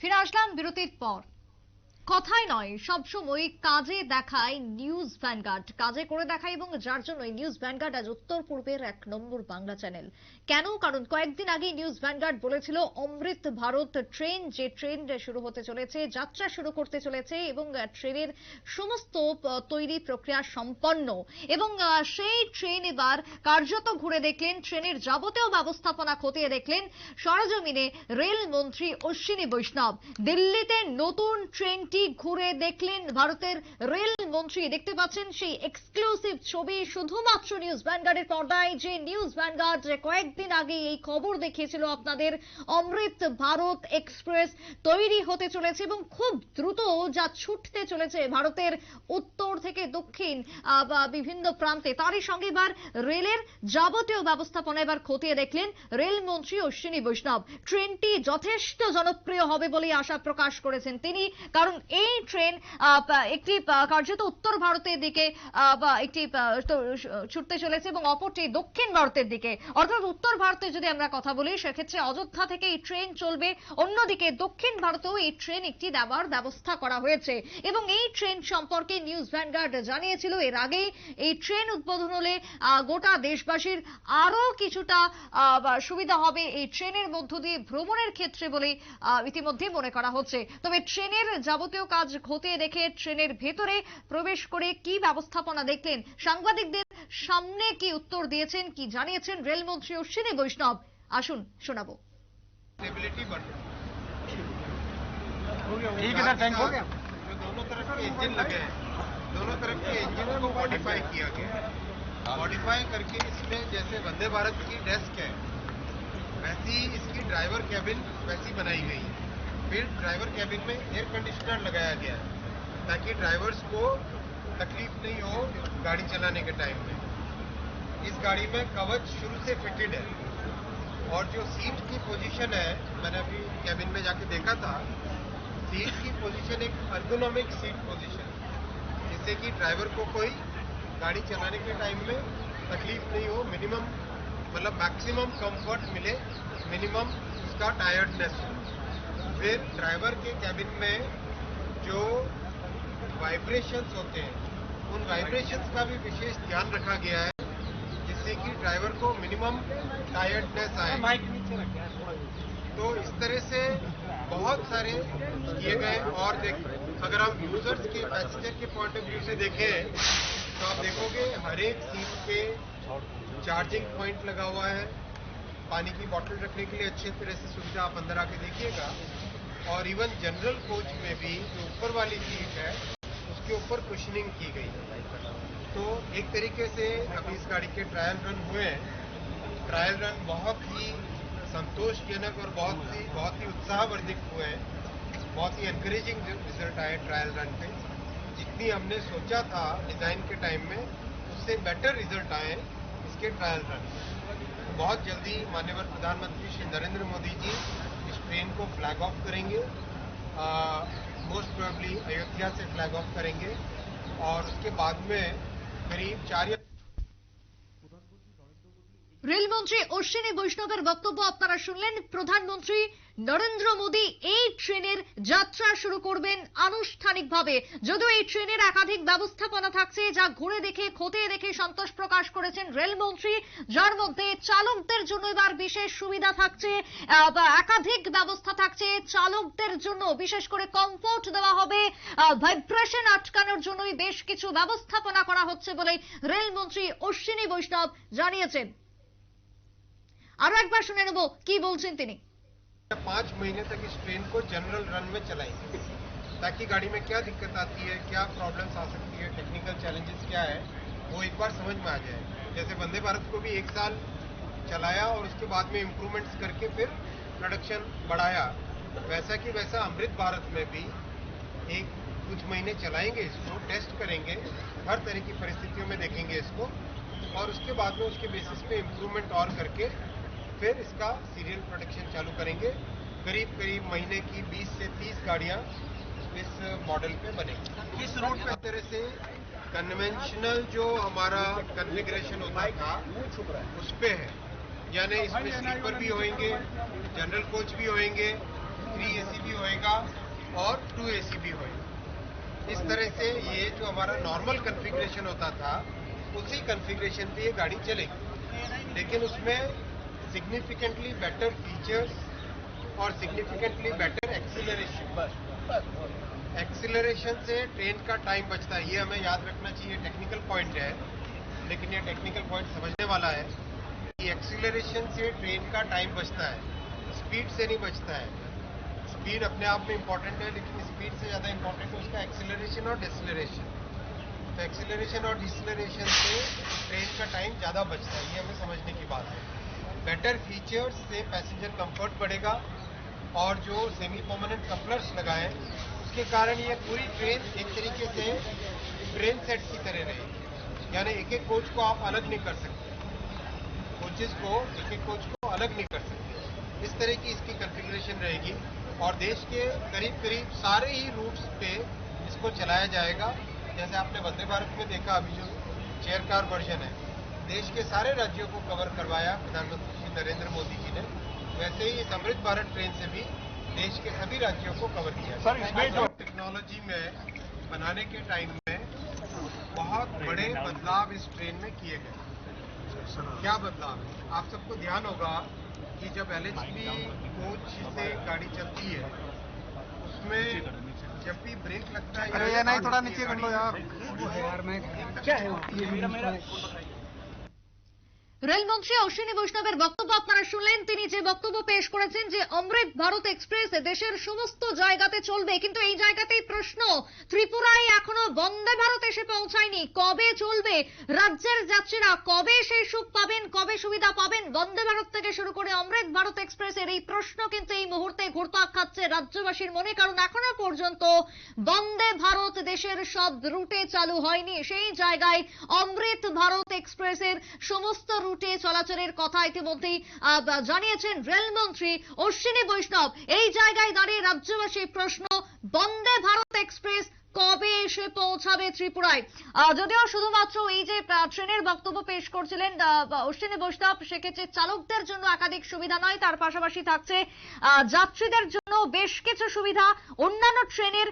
ফিরে আসলাম বিরতির পর কথাই নয় সবসময় কাজে দেখায় নিউজ ভ্যানগার্ড। কাজে করে দেখায় এবং যার জন্য নিউজ ভ্যানগার্ড আজ উত্তর পূর্বের এক নম্বর বাংলা চ্যানেল। কেন? কারণ কয়েকদিন আগে নিউজ ভ্যানগার্ড বলেছিল, অমৃত ভারত ট্রেন, যে ট্রেন শুরু হতে চলেছে, যাত্রা শুরু করতে চলেছে এবং ট্রেনের সমস্ত তৈরি প্রক্রিয়া সম্পন্ন। এবং সেই ট্রেন এবার কার্যত ঘুরে দেখলেন, ট্রেনের যাবতীয় ব্যবস্থাপনা খতিয়ে দেখলেন সরজমিনে রেল মন্ত্রী অশ্বিনী বৈষ্ণব। দিল্লিতে নতুন ট্রেনটি ঘুরে দেখলেন ভারতের রেল মন্ত্রী। দেখতে পাচ্ছেন সেই এক্সক্লুসিভ ছবি, শুধুমাত্র নিউজ ভ্যানগার্ডের পর্দায়। যে নিউজ ভ্যানগার্ড কয়েকদিন আগে এই খবর দেখিয়েছিল আপনাদের, অমৃত ভারত এক্সপ্রেস তৈরি হতে চলেছে এবং খুব দ্রুত যা ছুটতে চলেছে ভারতের উত্তর থেকে দক্ষিণ বা বিভিন্ন প্রান্তে। তারই সঙ্গে এবার রেলের যাবতীয় ব্যবস্থাপনা এবার খতিয়ে দেখলেন রেলমন্ত্রী অশ্বিনী বৈষ্ণব। ট্রেনটি যথেষ্ট জনপ্রিয় হবে বলে আশা প্রকাশ করেছেন তিনি, কারণ এই ট্রেন একটি কার্যত উত্তর ভারতের দিকে একটি ছুটতে চলেছে এবং অপরটি দক্ষিণ ভারতের দিকে। অর্থাৎ উত্তর ভারতে যদি আমরা কথা বলি, সেক্ষেত্রে অযোধ্যা থেকে এই ট্রেন চলবে। অন্যদিকে দক্ষিণ ভারতেও এই ট্রেন একটি দেওয়ার ব্যবস্থা করা হয়েছে। এবং এই ট্রেন সম্পর্কে নিউজ ভ্যানগার্ড জানিয়েছিল, এর আগেই এই ট্রেন উদ্বোধন হলে গোটা দেশবাসীর আরও কিছুটা সুবিধা হবে এই ট্রেনের মধ্য দিয়ে ভ্রমণের ক্ষেত্রে বলে ইতিমধ্যে মনে করা হচ্ছে। তবে ট্রেনের যাবতীয় কাজ খতিয়ে দেখে ট্রেনের ভেতরে প্রবেশ করে কি ব্যবস্থাপনা দেখলেন সাংবাদিকদের সামনে কি উত্তর দিয়েছেন কি জানিয়েছেন রেলমন্ত্রী অশ্বিনী বৈষ্ণব আসুন শোনাবো स्टेबिलिटी बढ़ ठीक है सर थैंक यू जो दोनों तरफ के इंजन लगे हैं दोनों तरफ के इंजन को मॉडिफाई किया गया मॉडिफाई करके इसमें जैसे वंदे भारत की डेस्क है वैसी ही इसकी ड्राइवर कैबिन वैसी बनाई गई है फिर ड्राइवर कैबिन में एयर कंडीशनर लगाया गया है, ताकि ड्राइवर्स को तकलीफ़ नहीं हो गाड़ी चलाने के टाइम में। इस गाड़ी में कवच शुरू से फिटेड है। और जो सीट की पोजीशन है, मैंने अभी कैबिन में जाके देखा था सीट की पोजीशन एक अर्गोनॉमिक सीट पोजीशन जिससे कि ड्राइवर को कोई गाड़ी चलाने के टाइम में तकलीफ़ नहीं हो मिनिमम मतलब मैक्सिमम कंफर्ट मिले मिनिमम उसका टायर्डनेस हो। फिर ड्राइवर के कैबिन में जो वाइब्रेशंस होते हैं, उन वाइब्रेशंस का भी विशेष ध्यान रखा गया है, जिससे कि ड्राइवर को मिनिमम टायर्डनेस आए। तो इस तरह से बहुत सारे किए गए और देख, अगर हम यूज़र्स के पैसेंजर के पॉइंट ऑफ़ व्यू से देखें तो आप देखोगे हर एक सीट पे चार्जिंग पॉइंट लगा हुआ है। पानी की बॉटल रखने के लिए अच्छे तरह से सुविधा आप अंदर आके देखिएगा। और इवन जनरल कोच में भी जो ऊपर वाली सीट है, उसके ऊपर कुशनिंग की गई। है तो एक तरीके से अभी इस गाड़ी के ट्रायल रन हुए हैं। ट्रायल रन बहुत ही संतोषजनक और बहुत ही बहुत ही उत्साहवर्धक हुए हैं। बहुत ही एनकरेजिंग रिज़ल्ट आए ट्रायल रन पे। जितनी हमने सोचा था डिज़ाइन के टाइम में, उससे बेटर रिज़ल्ट आए इसके ट्रायल रन बहुत जल्दी माननीय प्रधानमंत्री श्री नरेंद्र मोदी जी इस ट्रेन को फ्लैग ऑफ करेंगे मोस्ट प्रोबेबली अयोध्या से फ्लैग ऑफ करेंगे और उसके बाद में करीब चार या রেলমন্ত্রী অশ্বিনী বৈষ্ণবের বক্তব্য আপনারা শুনলেন প্রধানমন্ত্রী নরেন্দ্র মোদী এই ট্রেনের যাত্রা শুরু করবেন আনুষ্ঠানিকভাবে। যদিও এই ট্রেনের একাধিক ব্যবস্থাপনা থাকছে, যা ঘুরে দেখে, খতিয়ে দেখে সন্তোষ প্রকাশ করেছেন রেলমন্ত্রী, যার মধ্যে চালকদের জন্য এবার বিশেষ সুবিধা থাকছে। একাধিক ব্যবস্থা থাকছে, চালকদের জন্য বিশেষ করে কমফোর্ট দেওয়া হবে। ভাইব্রেশন আটকানোর জন্যই বেশ কিছু ব্যবস্থাপনা করা হচ্ছে বলে রেলমন্ত্রী অশ্বিনী বৈষ্ণব জানিয়েছেন। আরও একবার শুনে নেব কি বলছেন তিনি। पाँच महीने तक इस ट्रेन को जनरल रन में चलाएँगे। ताकि गाड़ी में क्या दिक्कत आती है, क्या प्रॉब्लम्स आ सकती है टेक्निकल चैलेंजेस क्या है, वो एक बार समझ में आ जाए। जैसे वंदे भारत को भी एक साल चलाया और उसके बाद में इम्प्रूवमेंट्स करके फिर प्रोडक्शन बढ़ाया, वैसा कि वैसा अमृत भारत में भी एक कुछ महीने चलाएँगे इसको टेस्ट करेंगे, हर तरह की परिस्थितियों में देखेंगे इसको और उसके बाद में उसके बेसिस पे इम्प्रूवमेंट और करके फिर इसका सीरियल प्रोडक्शन चालू करेंगे। करीब करीब महीने की 20 से 30 गाड़ियाँ इस मॉडल पे बनेगी। इस रूट पे? तरह से कन्वेंशनल जो हमारा कन्फिग्रेशन होता था उस पे है। यानी इसमें स्लीपर भी होंगे जनरल कोच भी होंगे थ्री एसी भी होएगा और टू एसी भी होएगा। इस तरह से ये जो हमारा नॉर्मल कन्फिग्रेशन होता था उसी कन्फिग्रेशन पे ये गाड़ी चलेगी। लेकिन उसमें सिग्निफिकेंटली बेटर फीचर्स और सिग्निफिकेंटली बेटर एक्सीलरेशन एक्सीलरेशन से ट्रेन का टाइम बचता है। ये हमें याद रखना चाहिए टेक्निकल पॉइंट है। लेकिन ये टेक्निकल पॉइंट समझने वाला है कि एक्सीलरेशन से ट्रेन का टाइम बचता है। स्पीड से नहीं बचता है। स्पीड अपने आप में इंपॉर्टेंट है लेकिन स्पीड से ज़्यादा इंपॉर्टेंट है उसका एक्सीलरेशन और डिसलरेशन तो एक्सीलरेशन और डिसलरेशन से ट्रेन का टाइम ज़्यादा बचता है। ये हमें समझने की बात है। बेटर फीचर्स से पैसेंजर कंफर्ट बढ़ेगा और जो सेमी परमानेंट कपलर्स लगाए, उसके कारण ये पूरी ट्रेन एक तरीके से ट्रेन सेट की तरह रहेगी। यानी एक एक कोच को आप अलग नहीं कर सकते। कोचेस को एक एक कोच को अलग नहीं कर सकते। इस तरह की इसकी कॉन्फ़िगरेशन रहेगी और देश के करीब करीब सारे ही रूट्स पे इसको चलाया जाएगा। जैसे आपने वंदे भारत में देखा, अभी जो चेयर कार वर्जन है, देश के सारे राज्यों को कवर करवाया, प्रधानमंत्री श्री नरेंद्र मोदी जी ने वैसे ही इस अमृत भारत ट्रेन से भी देश के सभी राज्यों को कवर किया सर, इसमें जो- टेक्नोलॉजी में बनाने के टाइम में बहुत बड़े बदलाव इस ट्रेन में किए गए। क्या बदलाव है? आप सबको ध्यान होगा कि जब एल एच कोच से गाड़ी चलती है उसमें जब भी ब्रेक लगता है अरे ये नहीं थोड़ा नीचे कर लो यार। यार क्या है ये मेरा मेरा রেলমন্ত্রী অশ্বিনী বৈষ্ণবের বক্তব্য আপনারা শুনলেন। তিনি যে বক্তব্য পেশ করেছেন যে, অমৃত ভারত এক্সপ্রেস দেশের সমস্ত জায়গাতে চলবে। কিন্তু এই জায়গাতেই প্রশ্ন, ত্রিপুরায় এখনও বন্দে ভারত এসে পৌঁছায়নি। কবে চলবে? রাজ্যের যাত্রীরা কবে সেই সুখ পাবেন? কবে সুবিধা পাবেন? বন্দে ভারত থেকে শুরু করে অমৃত ভারত এক্সপ্রেসের এই প্রশ্ন কিন্তু এই মুহূর্তে ঘুরপাক খাচ্ছে রাজ্যবাসীর মনে, কারণ এখনও পর্যন্ত বন্দে ভারত দেশের সব রুটে চালু হয়নি। সেই জায়গায় অমৃত ভারত এক্সপ্রেসের সমস্ত রুটে চলাচলের কথা ইতিমধ্যেই জানিয়েছেন রেলমন্ত্রী অশ্বিনী বৈষ্ণব। এই জায়গায় দাঁড়িয়ে রাজ্যবাসীর প্রশ্ন, বন্দে ভারত এক্সপ্রেস কবে এসে পৌঁছাবে ত্রিপুরায়? যদিও শুধুমাত্র এই যে ট্রেনের বক্তব্য পেশ করছিলেন অশ্বিনী বৈষ্ণব, সেক্ষেত্রে চালকদের জন্য একাধিক সুবিধা নয়, তার পাশাপাশি থাকছে যাত্রীদের জন্য বেশ কিছু সুবিধা। অন্যান্য ট্রেনের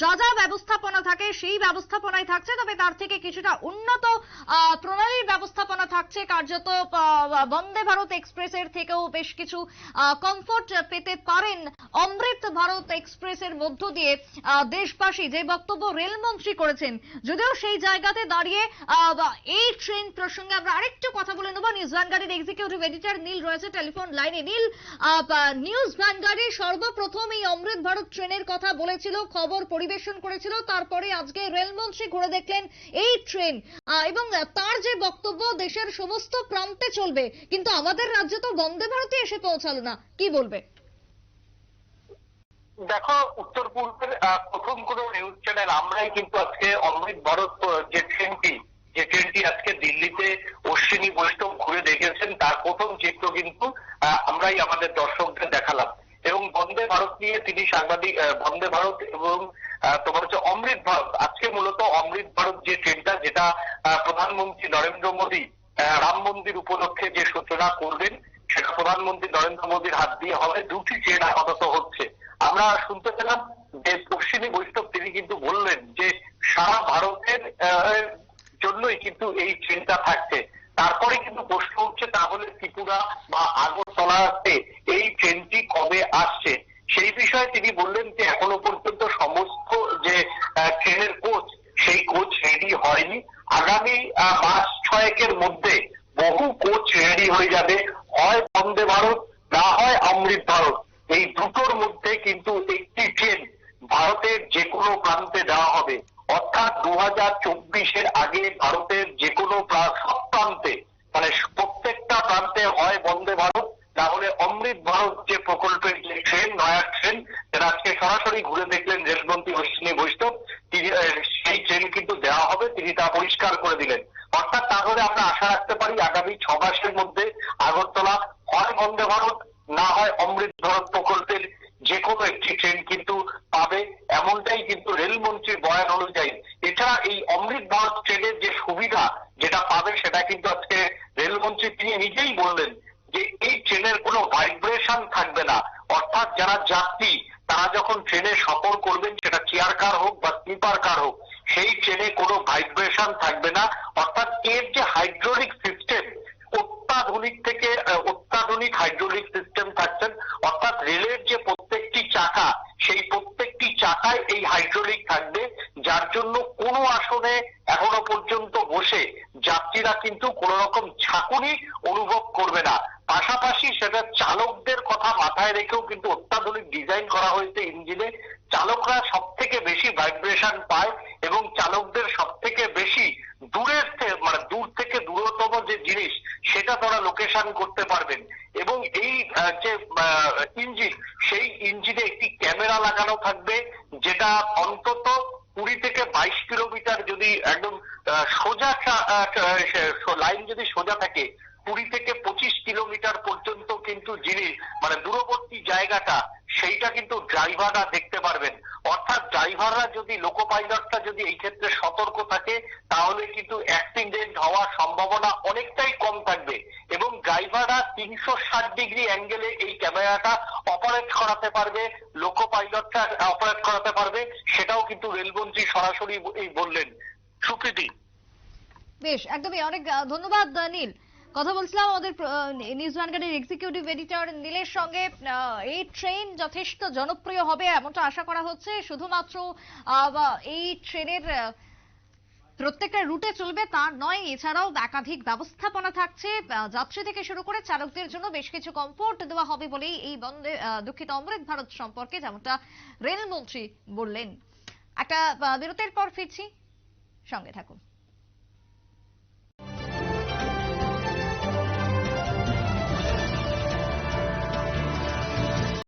যা যা ব্যবস্থাপনা থাকে সেই ব্যবস্থাপনায় থাকছে। তবে তার থেকে কিছুটা উন্নত প্রণালীর ব্যবস্থাপনা থাকছে কার্যত বন্দে ভারত এক্সপ্রেসের থেকেও বেশ কিছু কমফোর্ট পেতে পারেন অমৃত ভারত এক্সপ্রেসের মধ্য দিয়ে দেশবাসী। যে বক্তব্য রেলমন্ত্রী করেছেন, যদিও সেই জায়গাতে দাঁড়িয়ে এই ট্রেন প্রসঙ্গে আমরা আরেকটু কথা বলে নেব। নিউজ ভ্যানগাড়ির এক্সিকিউটিভ এডিটর নীল রয়েছে টেলিফোন লাইনে। নীল নিউজ ভ্যানগাড়ি সর্বপ্রথম এই অমৃত ভারত ট্রেনের কথা বলেছিল, খবর পরিবেশন করেছিল। তারপরে আজকে রেলমন্ত্রী ঘুরে দেখলেন এই ট্রেন। এবং তার যে বক্তব্য, দেশের সমস্ত প্রান্তে চলবে। কিন্তু আমাদের রাজ্যে তো বন্দে ভারতে এসে পৌঁছালো না। কি বলবে? দেখো, উত্তর পূর্বের প্রথম কোন নিউজ চ্যানেল আমরাই কিন্তু আজকে অমৃত ভারত যে ট্রেনটি যে ট্রেনটি আজকে দিল্লিতে অশ্বিনী বৈষ্ণব ঘুরে দেখেছেন, তার প্রথম চিত্র কিন্তু আমরাই আমাদের দর্শকদের দেখালাম। এবং বন্দে ভারত নিয়ে তিনি সাংবাদিক বন্দে ভারত এবং তোমার হচ্ছে অমৃত ভারত। আজকে মূলত অমৃত ভারত যে ট্রেনটা, যেটা প্রধানমন্ত্রী নরেন্দ্র মোদী রাম মন্দির উপলক্ষে যে সূচনা করবেন, সেটা প্রধানমন্ত্রী নরেন্দ্র মোদীর হাত দিয়ে হবে। দুটি ট্রেন আপাতত হচ্ছে। আমরা শুনতে পেলাম যে অশ্বিনী বৈষ্ণব, তিনি কিন্তু বললেন যে সারা ভারতের জন্যই কিন্তু এই ট্রেনটা থাকছে। তারপরে কিন্তু প্রশ্ন হচ্ছে তাহলে ত্রিপুরা বা আগরতলাতে এই ট্রেনটি কবে আসছে? সেই বিষয়ে তিনি বললেন যে, এখনও পর্যন্ত সমস্ত যে ট্রেনের কোচ সেই কোচ রেডি হয়নি। আগামী মাস ছয়েকের মধ্যে বহু কোচ রেডি হয়ে যাবে। হয় বন্দে ভারত, না হয় অমৃত ভারত। এই দুটোর মধ্যে কিন্তু একটি ট্রেন ভারতের যে কোনো প্রান্তে দেওয়া হবে। অর্থাৎ দু হাজার চব্বিশের আগে ভারতের যে কোনো প্রা- সব প্রান্তে মানে প্রত্যেকটা প্রান্তে হয় বন্দে ভারত না হলে অমৃত ভারত যে প্রকল্পের যে ট্রেন নয়া ট্রেন যেটা আজকে সরাসরি ঘুরে দেখলেন রেলমন্ত্রী অশ্বিনী বৈষ্ণব তিনি আহ, সেই ট্রেন কিন্তু দেওয়া হবে তিনি তা পরিষ্কার করে দিলেন অর্থাৎ তাহলে আমরা আশা রাখতে পারি আগামী ছ মাসের মধ্যে আগরতলা হয় বন্দে ভারত না হয় অমৃত ভারত প্রকল্পের যে কোনো একটি ট্রেন কিন্তু পাবে এমনটাই কিন্তু রেলমন্ত্রীর বয়ান অনুযায়ী এছাড়া এই অমৃত ভারত ট্রেনের যে সুবিধা যেটা পাবে সেটা কিন্তু আজকে রেলমন্ত্রী তিনি নিজেই বললেন যে এই ট্রেনের কোনো ভাইব্রেশন থাকবে না অর্থাৎ যারা যাত্রী তারা যখন যখন ট্রেনে সফর করবেন সেটা চেয়ার কার হোক বা স্লিপার কার হোক সেই ট্রেনে কোনো ভাইব্রেশন থাকবে না অর্থাৎ এর যে হাইড্রোলিক সিস্টেম অত্যাধুনিক থেকে আহ, অত্যাধুনিক হাইড্রোলিক সিস্টেম থাকছেন অর্থাৎ রেলের যে প্রত্যেকটি চাকা সেই প্রত্যেকটি চাকায় এই হাইড্রোলিক থাকবে যার জন্য কোনো আসনে এখনও পর্যন্ত বসে যাত্রীরা কিন্তু কোন রকম ঝাঁকুনি অনুভব করবে না পাশাপাশি সেটা চালকদের কথা মাথায় রেখেও কিন্তু অত্যাধুনিক ডিজাইন করা হয়েছে ইঞ্জিনে, চালকরা সব থেকে বেশি ভাইব্রেশন পায় এবং চালকদের সব থেকে বেশি দূরের মানে দূর থেকে দূরতম যে জিনিস, সেটা তারা লোকেশন করতে পারবেন। এবং এই যে ইঞ্জিন সেই ইঞ্জিনে একটি ক্যামেরা লাগানো থাকবে, যেটা অন্তত কুড়ি থেকে বাইশ কিলোমিটার যদি একদম সোজা লাইন যদি সোজা থাকে, কুড়ি থেকে পঁচিশ কিলোমিটার পর্যন্ত কিন্তু জিনিস মানে দূরবর্তী জায়গাটা সেইটা কিন্তু ড্রাইভাররা দেখতে পারবেন। অর্থাৎ ড্রাইভাররা যদি লোকো পাইলটরা যদি এই ক্ষেত্রে সতর্ক থাকে, তাহলে কিন্তু অ্যাক্সিডেন্ট হওয়ার সম্ভাবনা অনেকটাই কম থাকবে। এবং ড্রাইভাররা তিনশো ষাট ডিগ্রি অ্যাঙ্গেলে এই ক্যামেরাটা অপারেট করাতে পারবে লোকো পাইলটরা অপারেট করাতে পারবে, সেটাও কিন্তু রেলমন্ত্রী সরাসরি বললেন। সুপ্রীতি বেশ, একদমই অনেক ধন্যবাদ নীল। কথা বলছিলাম আমাদের নিউজ ভ্যানগার্ডের এক্সিকিউটিভ এডিটর নীলের সঙ্গে এই ট্রেন যথেষ্ট জনপ্রিয় হবে এমনটা আশা করা হচ্ছে। শুধুমাত্র এই ট্রেনের প্রত্যেকটা রুটে চলবে তা নয়, এছাড়াও একাধিক ব্যবস্থাপনা থাকছে। যাত্রী থেকে শুরু করে চালকদের জন্য বেশ কিছু কমফোর্ট দেওয়া হবে বলেই এই বন্দে দুঃখিত অমৃত ভারত সম্পর্কে যেমনটা রেলমন্ত্রী বললেন। একটা বিরতির পর ফিরছি। সঙ্গে থাকুন।